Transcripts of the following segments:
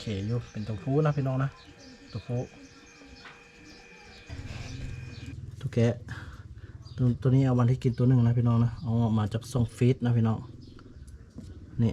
เคอยู่ เป็นตัวฟูนะพี่น้องนะ ตัวฟูตัวแกะตัวตัวนี้เอาวันที่กินตัวหนึ่งนะพี่น้องนะ เอาออกมาจากซองฟีดนะพี่น้อง นี่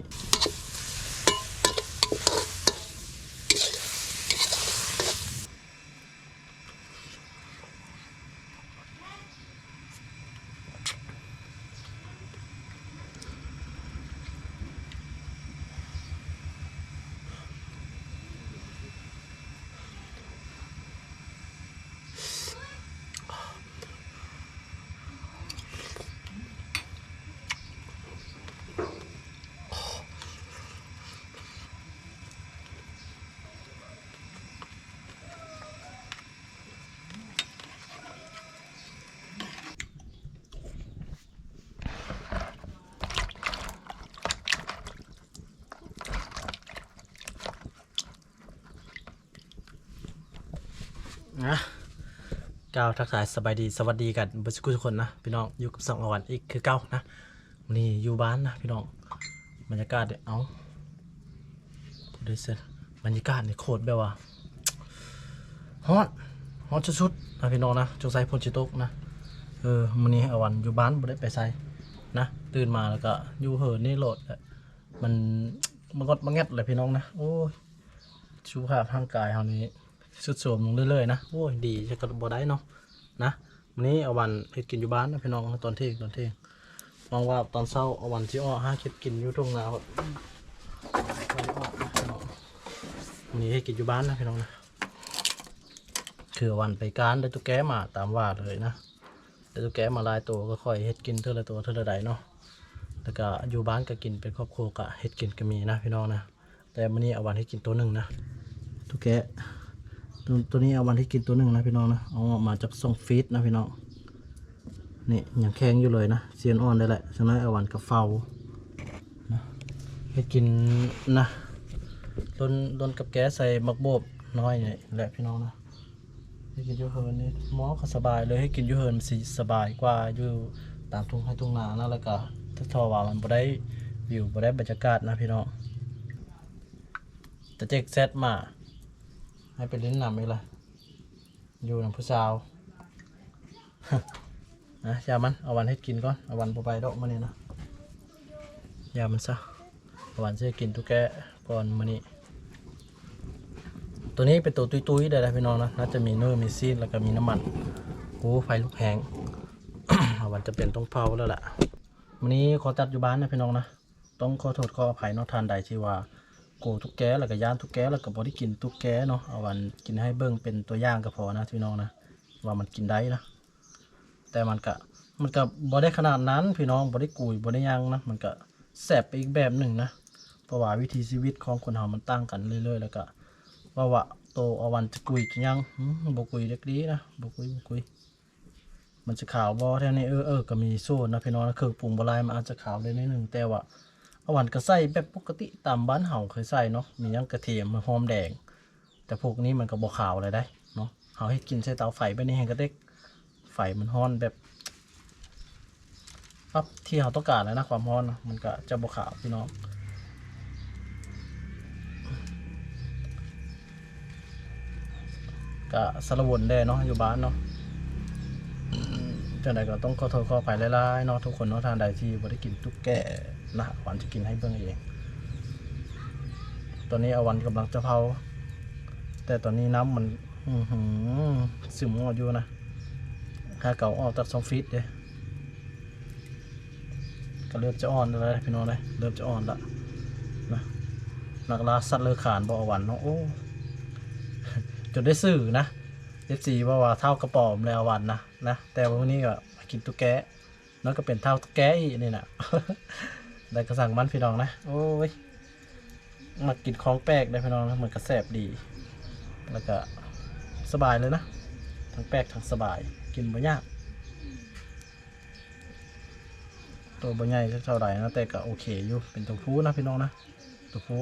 นะ กล่าวทักทายสบายดีสวัสดีกันบอร์สกุทุกคนนะพี่น้องอยู่กับสองอวันอีกคือเก้านะวันนี้อยู่บ้านนะพี่น้องบรรยากาศเนี่ยเอาดี๋ยวเสร็จบรรยากาศเนี่ยโคตรแบบว่าฮอตฮอตชุดๆนะพี่น้องนะจงใส่พลจิตกนะเออวันนี้อวันอยู่บ้านไม่ได้ไปใส่นะตื่นมาแล้วก็อยู่เหินนี่โหลดมันมันก็มาแงดเลยพี่น้องนะโอ้ยสุขภาพร่างกายเฮานี้ สุดโสมลงเรื่อยๆนะโอ้ยดีจะกระบอได้เนาะนะวันนี้เอาวันเฮ็ดกินอยู่บ้านนะพี่น้องตอนเที่ยงตอนเที่ยงมองว่าตอนเช้าเอาวันที่อ้อห้าเก็บกินอยู่ทุ่งนาแบบวันอ้อนะพี่น้องวันนี้ให้กินอยู่บ้านนะพี่น้องนะคือวันไปการได้ตุ๊กแกมาตามว่าเลยนะได้ตุ๊กแกมาลายตัวก็ค่อยเฮ็ดกินเท่าละตัวเท่าละใดเนาะแล้วก็อยู่บ้านก็กินเป็นครอบครัวก็เฮ็ดกินก็มีนะพี่น้องนะแต่วันนี้เอาวันให้กินตัวหนึ่งนะตุ๊กแก ตัวตัวนี้เอาวันที่กินตัวหนึ่งนะพี่น้องนะเอาออกมาจากซองฟีดนะพี่น้องนี่ยังแข็งอยู่เลยนะเซียนอ่อนได้แหละฉะนั้นเอาวันกับเฝ้านะให้กินนะต้นต้นกับแก๊สใส่มักโบบน้อยนี่แหละพี่น้องนะให้กินยูเฮิร์นนี่หมอก็สบายเลยให้กินยูเฮิร์นสิสบายกว่าอยู่ตามทุ่งให้ทุ่งนานะแล้วก็ถ้าทอว่ามันบ่ได้วิวบ่ได้บรรยากาศนะพี่น้องแต่เจ๊กแซดมา ให้ไปลิ้นนำอีกละอยู่นำผู้สาวนะยามันเอาวันให้กินก่อนเอาวันบ่ไปดอกมาเนี่ยนะยามันซะเอาวันจะกินตุ๊กแกก่อนมานี้ตัวนี้เป็นตัวตุ้ยๆได้แล้วพี่น้องนะน่าจะมีเนื้อมีซีดแล้วก็มีน้ำมันโอ้ไฟลุกแหงเอาวันจะเป็นต้องเผาแล้วล่ะวันนี้ขอตัดอยู่บ้านนะพี่น้องนะต้องขอโทษขออภัยนอกทานใดที่ว่า โกทุกแกแล้วก็ย่านทุกแกแล้วก็บอได้กินทุกแกเนาะเอาวันกินให้เบิ่งเป็นตัวอย่างก็พอนะพี่น้องนะว่ามันกินได้นะแต่มันก็มันก็บ่ได้ขนาดนั้นพี่น้องบ่ได้กุยบ่ได้หยังนะมันก็แสบไปอีกแบบหนึ่งนะเพราะว่าวิถีชีวิตของคนเฮามันต่างกันเรื่อยๆ แล้วก็ว่าว่าโตเอาวันจะกุยจะยังบกุยเด็กดีนะบกุยบกุยมันจะขาวบ่แท้นี่เออเออก็มีโซนนะพี่น้องนะเครื่องปรุงบลายมันอาจจะขาวได้นิดนึงแต่ว่า อาหวานก็ใส่แบบปกติตามบ้านเฮาเคยใส่เนาะมียังกระเทียมหอมแดง แต่พวกนี้มันก็บ่ขาวอะไรได้เนาะเฮาให้กินใส่เตาไฟไปนี่แห้งก็เด็กไฟมันฮ้อนแบบปั๊บที่เฮาต้องการแล้วนะความฮ้อนมันก็จะบ่ขาวพี่น้องก็สารวนได้เนาะอยู่บ้านเนาะจังใดก็ต้องขอโทษขออภัยหลายๆเนาะทุกคนเนาะทานใดที่บ่ได้กินตุ๊กแก นะวานจะกินให้เบิ่งเอง ตอนนี้อาวันกำลังจะเผา แต่ตอนนี้น้ำมันอื้อหือซึมออกอยู่นะถ้าเก่าออกจากซองฟิตเด้ก็เริ่มจะอ่อนแล้วพี่น้องเลยเริ่มจะอ่อนละนะนักล่าสัตว์เลือขานบอวันเนาะโอ้จนได้สื่อนะเอฟซีว่าว่าเท่ากระป๋อมแล้ววันนะนะแต่วันนี้ก็กินตุ๊กแกแล้วก็เป็นเท่าตุ๊กแกอีกนี่นะ ได้กระสั่งมันพี่น้องนะ โอ้ยมากินของแปลกได้พี่น้องนะเหมือนกระแสบดี แล้วก็สบายเลยนะ ทั้งแปลกทั้งสบาย กินบ่ยาก ตัวบ่ใหญ่เท่าไหร่นะแต่ก็โอเคอยู่ เป็นตัวฟูนะพี่น้องนะตัวฟู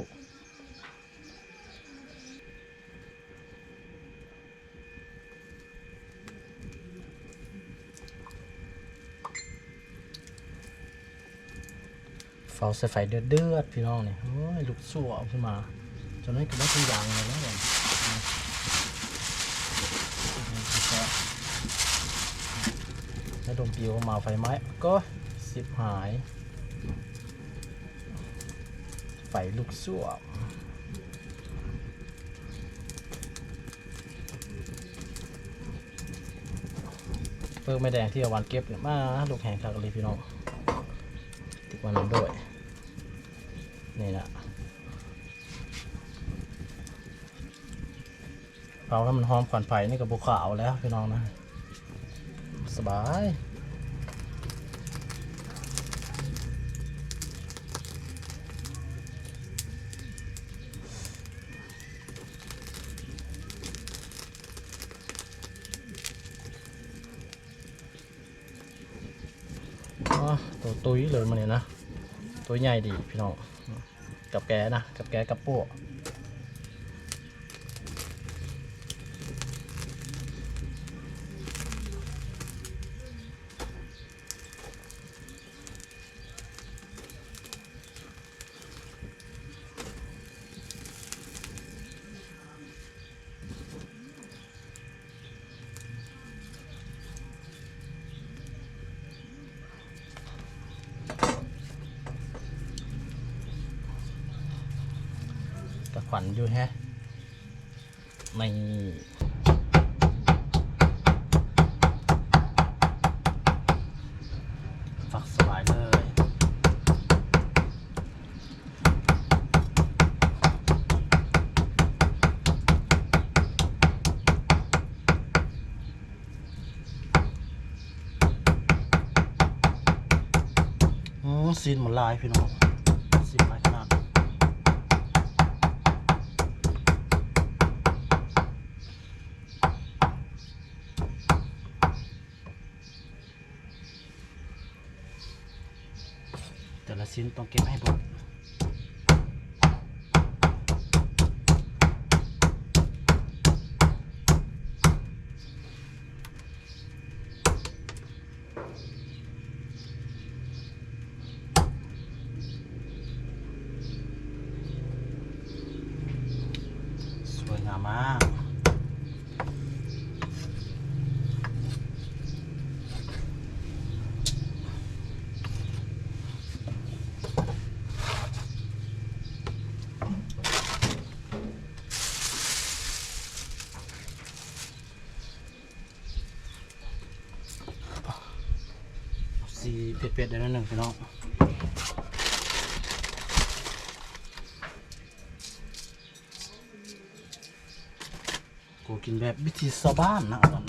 เฝ้าใส่ไฟเดือดเดือดๆพี่น้องเนี่โอ้ยลุกสั่วขึ้นมาจตัวนั้นก็ได้ทุกอย่างเลยนะผมแล้วดมปิวมาไฟไหม้ก็สิบหาย ไฟลุกสั่วเพิ่งไม่แดงที่เอาวันเก็บเนี่ยมาลูกแหงคักเลยพี่น้องติดวันนั้นด้วย นี่นะเผาให้มันหอมขวัญไผ่นี่กับบุขาวแล้วพี่น้องนะ สบายตัวตุ้ยเลยมันเนี่ยนะ ตัวใหญ่ดีพี่น้อง กับแกนะ กับแกกับพวก กับขวัญอยู่แฮะไม่ฝักสบายเลย อืมซีนหมดลายพี่น้องซีนลายขนาด แต่ละชิ้นต้องเก็บให้หมดสวยงามมาก สี เป็ดได้นั่นหนึ่งพี่น้องกูกินแบบวิธีชาวบ้านนะอันนั้น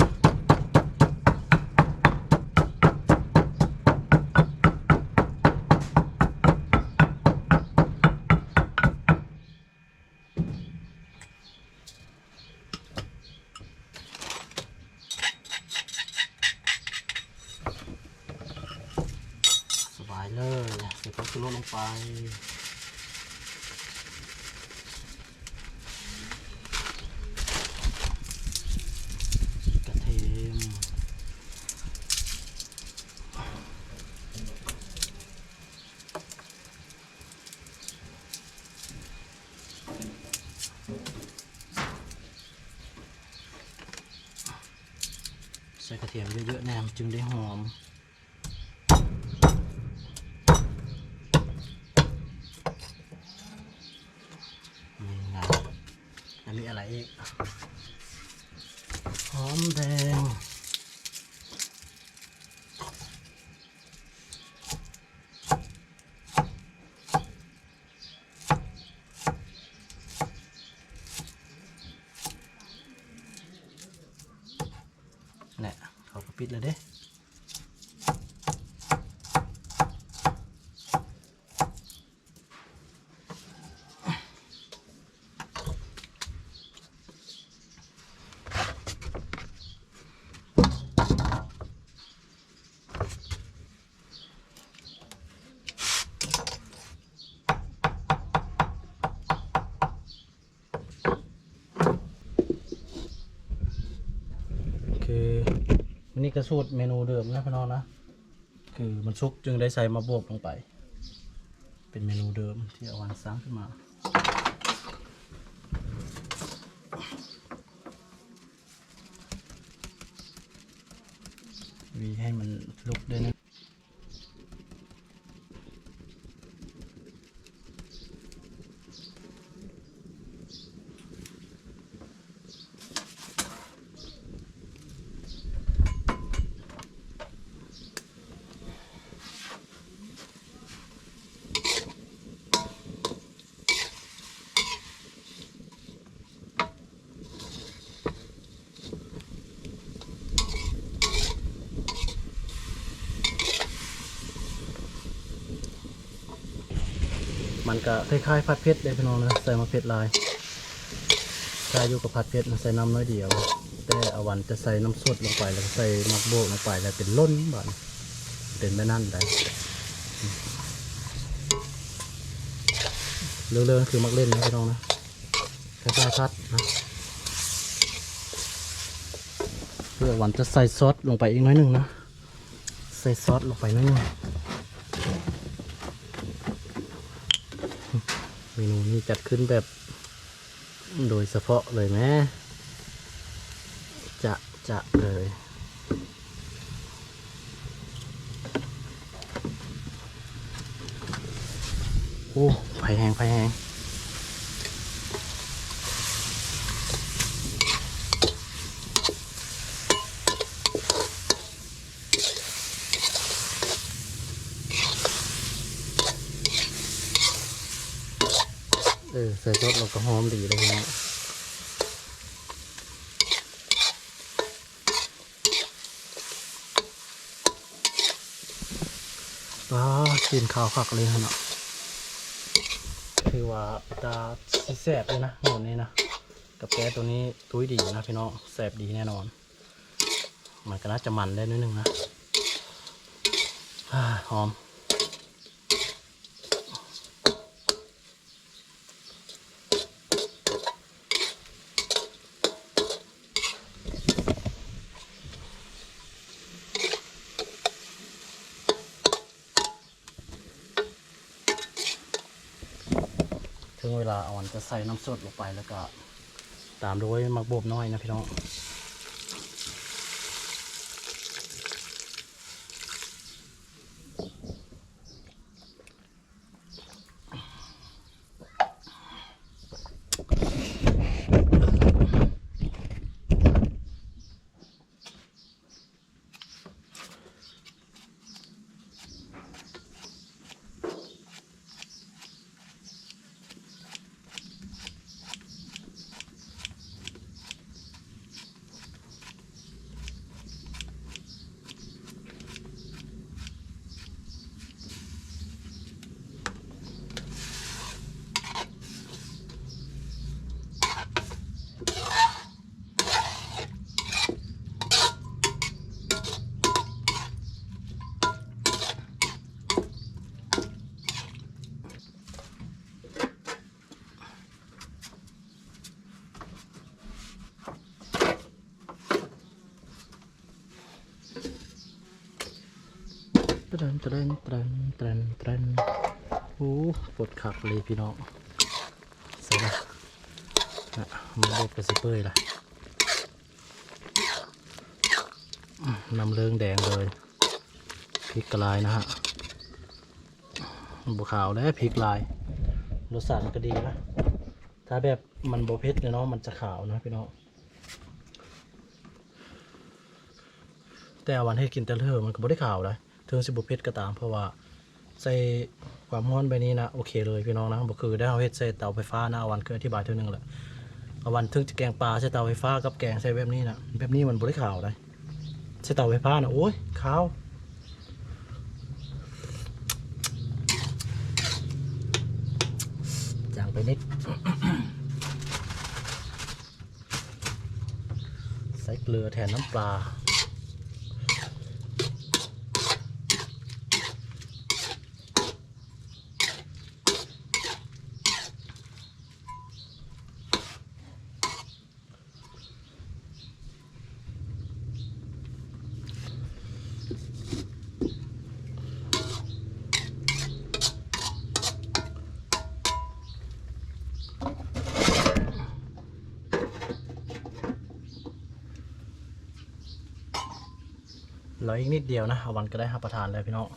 สบายเลยใส่ผง ชูรสลงไป กระเทียมใส่กระเทียมเยอะๆแนมนจึงได้หอม นี่ไงแล้วมีอะไรอีก หอมแดง เนี่ยเขาก็ปิ ดเลยเด้คือวั นี่ก็สูตรเมนูเดิมนะพี่น้องนะ คือมันซุกจึงได้ใส่มาบวบลงไป เป็นเมนูเดิมที่เอาวางซ้ำขึ้นมา ให้มันลุกด้วยนะ มันก็คล้ายๆผัดเผ็ดได้พี่น้องนะใส่มะเผ็ดลายถ้าอยู่กับผัดเผ็ดใส่น้ำน้อยเดียว แต่อาวันจะใส่น้ำสดลงไปแล้วใส่มักโบกลงไปแล้วเป็นล้นบานเป็นไม่นั่นได้เรื่องๆคือมักเล่นนะพี่น้องนะคล้ายๆพัดนะเพื่อวันจะใส่ซอสลงไปอีกน้อยหนึ่งนะ ใส่ซอสลงไปน้อยหนึ่ง มนูนี้จัดขึ้นแบบ โดยเฉพาะเลยไหมจะจะเลยโอ้ไฟแหงไฟแหง เออใส่ซอสเราก็หอมดีเลยนะว้ากินข้าวคักเลยฮะเนาะคือว่าตาสิแสบเลยนะหมดนี้นะกับแกตัวนี้ตุ้ยดีนะพี่น้องแสบดีแน่นอน มันก็น่าจะมันได้นิดนึงนะอหอม ถึงเวลาอ่อนจะใส่น้ำสดลงไปแล้วก็ ตามด้วยมักบวบน้อยนะพี่น้อง ตรนตรนตรนตรนตรนโอ้ปวดขักเลยพี่น้องเสร็จละอะมาบดกระสิเปยล่ะน้ำเลืองแดงเลยพริกกลายนะฮะบุขาวและพริกลายรสชาติมันก็ดีนะ ถ้าแบบมันโบเผ็ดเนี่ยเนาะมันจะขาวนะพี่น้องแต่วันให้กินแต่เธอมันก็บ่ได้ขาวเลย ถึงสิบุเพชรก็ตาม เพราะว่าใส่ความร้อนไปนี้นะโอเคเลยพี่น้องนะบ่คือได้เอาเฮ็ดใส่เตาไฟฟ้านะเอาวันเคยอธิบายเท่านึงแหละเอาวันถึงจะแกงปลาใส่เตาไฟฟ้ากับแกงใส่แบบนี้นะแบบนี้มันบ่ได้ข่าวเลยใส่เตาไฟฟ้านะโอ้ยขาวจางไปนิดใส่เกลือแทนน้ำปลา เหลืออีกนิดเดียวนะเอาวันก็ได้รับประทานเลยพี่น้อง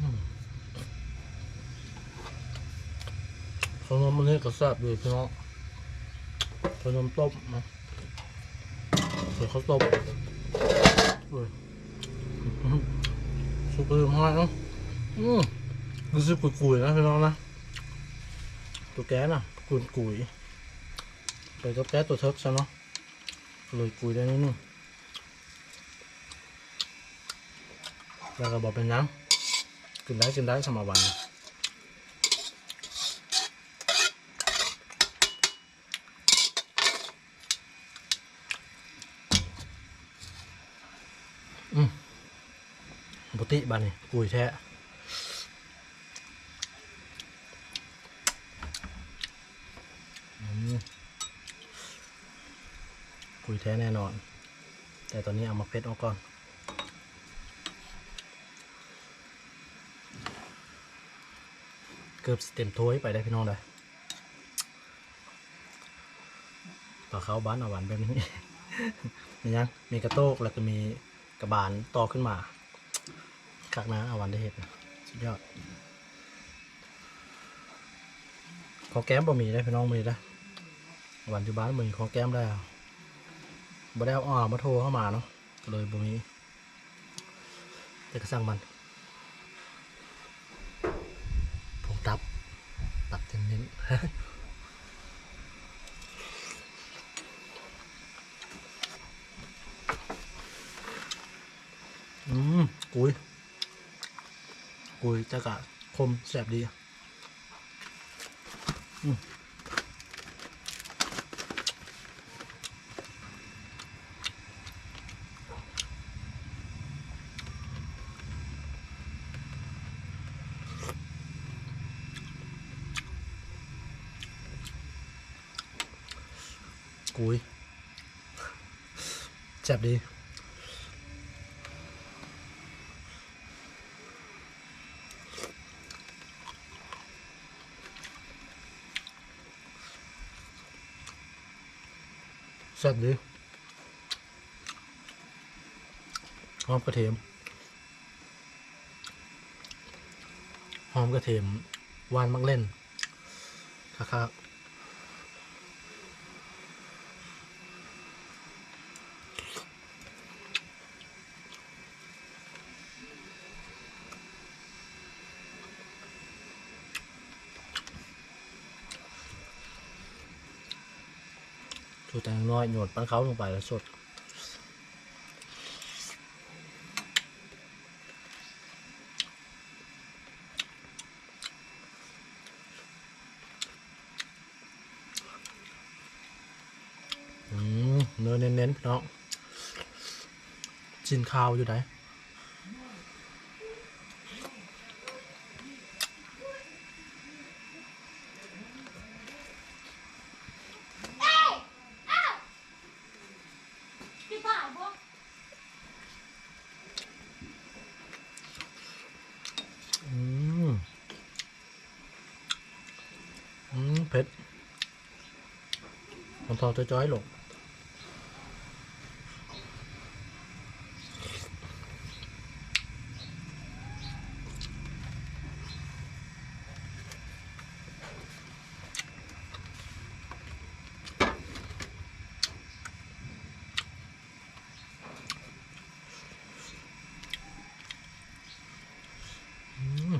อืมขนมมันนี่ก็แซ่บอยู่พี่น้องขนมต้มนะเดี๋ยวเขาต้มอุ้ยสุกเลยมากเนาะ อืมรู้สึกกุยๆนะพี่น้องนะตัวแก๊สน่ะกุยกุยไปกับแก๊สตัวเทิร์กซะเนาะเลยกุยได้นิดนึงแล้วก็บอกเป็นยังกินได้กินได้สมาวันอืมปกติบ้านนี่กุยแท้อืมกุ ยแท้แน่นอน แต่ตอนนี้เอามาเพชรออกก่อนเกือบเต็มถ้วยไปได้พี่น้องเลยต่อเขาบ้านเอาหวานแบบนี้มียังมีกระโตกแล้วก็มีกระบาลต่อขึ้นมาคักนะเอาหวานได้เห็ดสุดยอดขอแก้มบะหมี่ได้พี่น้องมีได้หวานอยู่บ้านมือขอแก้มได้ บ่ได้เอาอ่ามาโทรเข้ามาเนาะก็เลยบะหมี่แต่ก็สั่งมันผมตับ ตับเน้นๆอืมกุยกุยจะกะคมแสบดี อืม กุยแสบดีแซ่บดีหอมกระเทียมหอมกระเทียมหวานมักเล่นครับสูตรแตงน้อย โยนปั้นเขาลงไปแล้วสดอืมเนื้อเน้นๆพี่น้องจินข้าวอยู่ไหน พี่บ่าวบ่ อืม อืมเผ็ด จะจ้อยๆลงอืม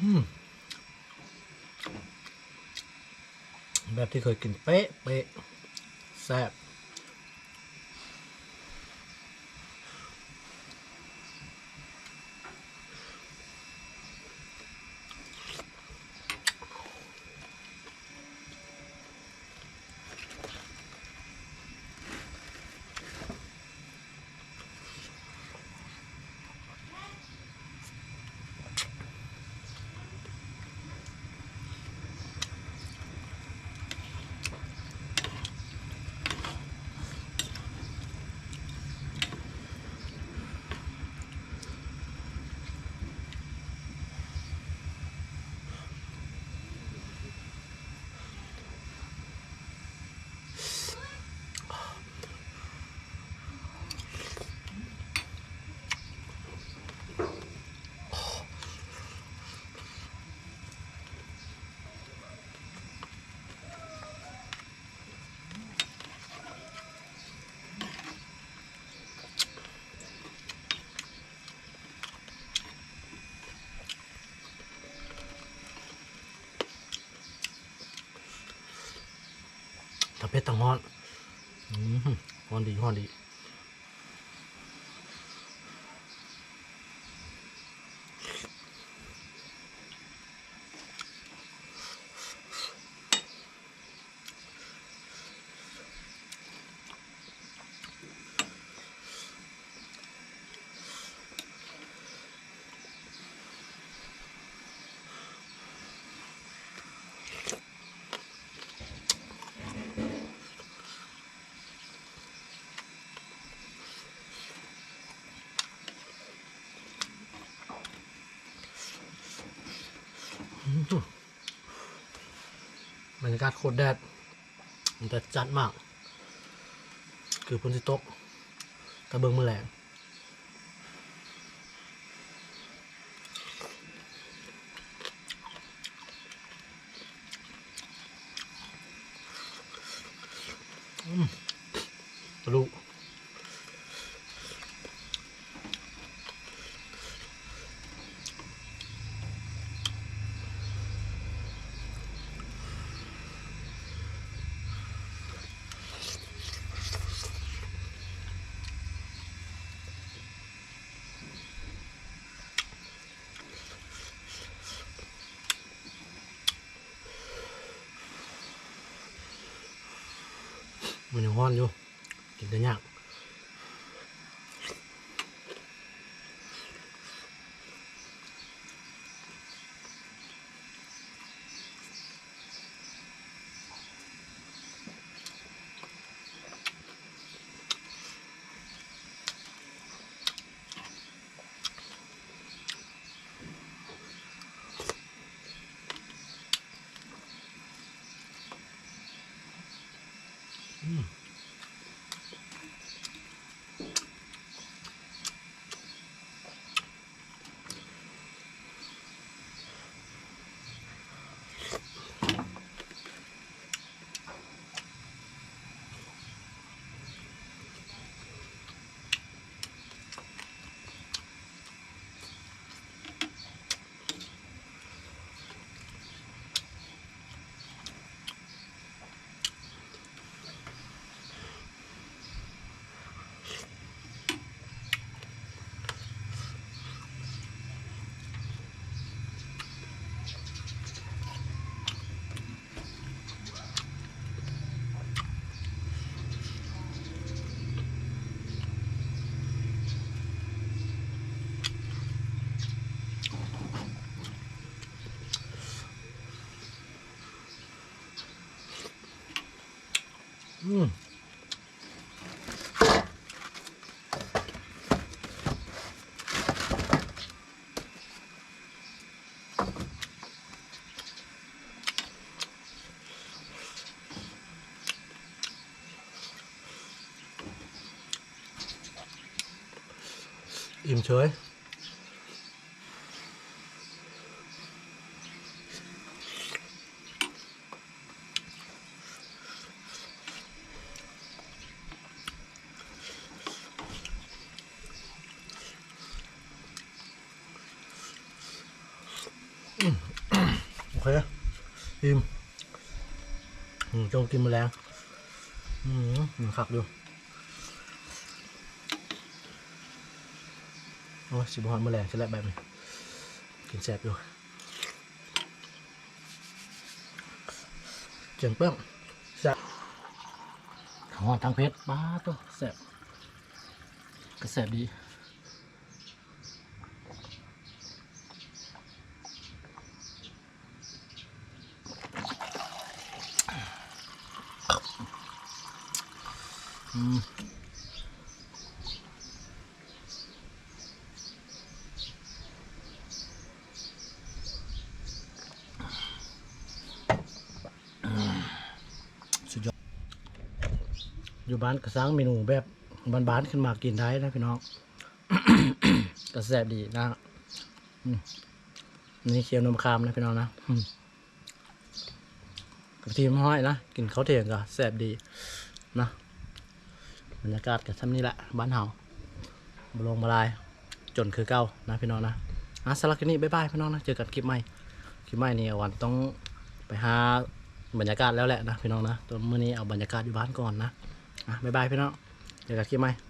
อืม แบบที่เคยกินเป๊ะเป๊ะแซ่บ ถ้าเผ็ดต้องฮ้อนอืมฮ้อนดีฮ้อนดี บ รรยากาศโคตรแดดแต่จัดมาก คือพ้นสิตกระเบื้องมือแหลงอืมทะลุ มันยังฮ้อนอยู่กินได้ยาก อืมอิ่มเฉย โอิ่มอืมจงกินแมลงอืมมันคักดูโอ้ยสิบหอนแมลงใช่แล้วแบบนี้กินแซ่บอยู่เจียงเปิ้งแซ่บหอนทางเพชรบ้าตัวแซ่บก็แซ่บดี อยู่บ้านก็สร้างเมนูแบบบ้านๆขึ้นมากินได้นะพี่น้องก็แซ่บดีนะนี่เคี่ยวนมคามนะพี่น้องนะกับทีมห้อยนะกินข้าวเทียงก็แซ่บดีนะบรรยากาศกับท่านี้แหละบ้านเฮาบลงมาลาย จนคือเก้านะพี่น้องนะอะสำหรับคลิปนี้บ๊ายบายพี่น้องนะเจอกันคลิปใหม่คลิปใหม่นี่วันต้องไปหาบรรยากาศแล้วแหละนะพี่น้องนะตัวมื้อนี้เอาบรรยากาศอยู่บ้านก่อนนะ อะบ๊ายบายพี่น้องเดี๋ยวกันคลิปใหม่